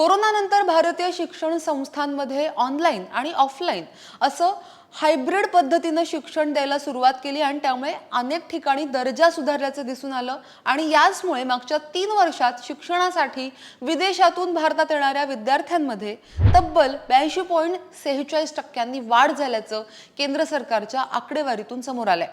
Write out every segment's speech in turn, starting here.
कोरोनानंतर भारतीय शिक्षण संस्थांमध्ये ऑनलाईन आणि ऑफलाईन असं हायब्रिड पद्धतीनं शिक्षण द्यायला सुरुवात केली आणि त्यामुळे अनेक ठिकाणी दर्जा सुधारल्याचं दिसून आलं आणि याचमुळे मागच्या तीन वर्षात शिक्षणासाठी विदेशातून भारतात येणाऱ्या विद्यार्थ्यांमध्ये तब्बल ब्याऐंशी पॉईंट सेहेचाळीस टक्क्यांनी वाढ झाल्याचं केंद्र सरकारच्या आकडेवारीतून समोर आलंय.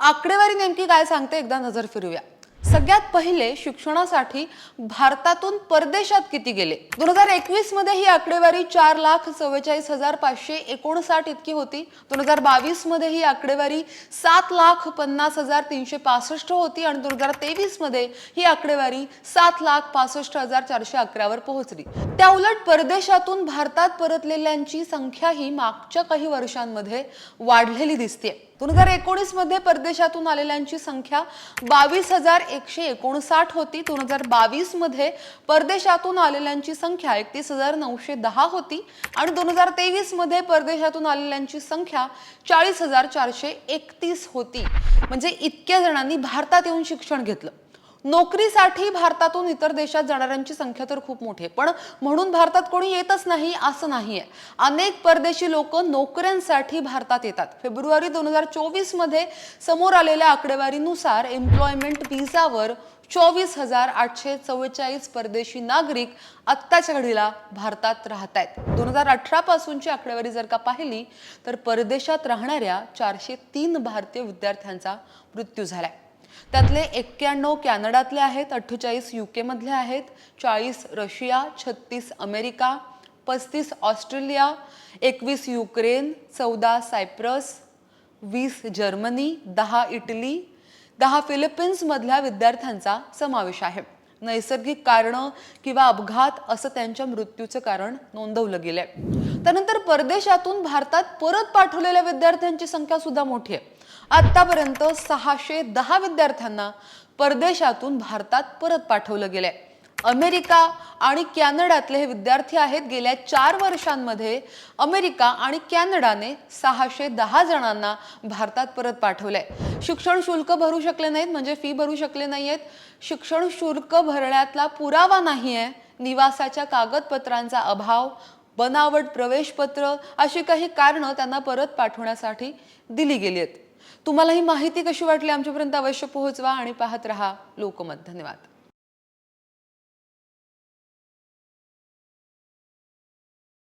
आकडेवारी नेमकी काय सांगते? एकदा नजर फिरूया सगळ्यात पहिले शिक्षणासाठी भारतातून परदेशात किती गेले? दोन हजार एकवीसमध्ये ही आकडेवारी चार लाख चव्वेचाळीस हजार पाचशे एकोणसाठ इतकी होती. दोन हजार बावीसमध्ये ही आकडेवारी सात लाख पन्नास हजार तीनशे पासष्ट होती आणि दोन हजार तेवीसमध्ये ही आकडेवारी सात लाख पासष्ट हजार चारशे अकरावर पोहोचली. त्या उलट परदेशातून भारतात परतलेल्यांची संख्या ही मागच्या काही वर्षांमध्ये वाढलेली दिसते दोन हजार एकोणीसमध्ये परदेशातून आलेल्यांची संख्या बावीस हजार एकशे एकोणसाठ होती. दोन हजार बावीसमध्ये परदेशातून आलेल्यांची संख्या एकतीस हजार नऊशे दहा होती. आणि दोन हजार तेवीसमध्ये परदेशातून आलेल्यांची संख्या चाळीस हजार चारशे एकतीस होती. म्हणजे इतक्या जणांनी भारतात येऊन शिक्षण घेतलं. नोकरीसाठी भारतातून इतर देशात जाणाऱ्यांची संख्या तर खूप मोठी आहे. पण म्हणून भारतात कोणी येतच नाही असं नाहीये. अनेक परदेशी लोक नोकऱ्यांसाठी भारतात येतात. फेब्रुवारी दोन हजार चोवीसमध्ये समोर आलेल्या आकडेवारीनुसार एम्प्लॉयमेंट व्हिसावर चोवीस हजार आठशे चव्वेचाळीस परदेशी नागरिक आत्ताच्या घडीला भारतात राहत आहेत. दोन हजार अठरा पासूनची आकडेवारी जर का पाहिली तर परदेशात राहणाऱ्या चारशे तीन भारतीय विद्यार्थ्यांचा मृत्यू झालाय. त्यातले एक्क्याण्णव कॅनडातले आहेत अठ्ठेचाळीस युके मधले आहेत चाळीस रशिया छत्तीस अमेरिका पस्तीस ऑस्ट्रेलिया एकवीस युक्रेन चौदा सायप्रस वीस जर्मनी दहा इटली दहा फिलिपिन्समधल्या विद्यार्थ्यांचा समावेश आहे. नैसर्गिक कारणं किंवा अपघात असं त्यांच्या मृत्यूचं कारण नोंदवलं गेलंय. त्यानंतर परदेशातून भारतात परत पाठवलेल्या विद्यार्थ्यांची संख्या सुद्धा मोठी आहे. आतापर्यंत सहाशे दहा विद्यार्थ्यांना परदेशातून भारतात परत पाठवलं गेलंय. अमेरिका आणि कॅनडातले हे विद्यार्थी आहेत. गेल्या चार वर्षांमध्ये अमेरिका आणि कॅनडाने सहाशे दहा जणांना भारतात परत पाठवलंय. शिक्षण शुल्क भरू शकले नाहीत म्हणजे फी भरू शकले नाही आहेत शिक्षण शुल्क भरण्यातला पुरावा नाही आहे निवासाच्या कागदपत्रांचा अभाव बनावट प्रवेशपत्र अशी काही कारणं त्यांना परत पाठवण्यासाठी दिली गेली आहेत तुम्हाला ही माहिती कशी वाटली? आमच्यापर्यंत अवश्य पोहोचवा आणि पाहत रहा लोकमत. धन्यवाद.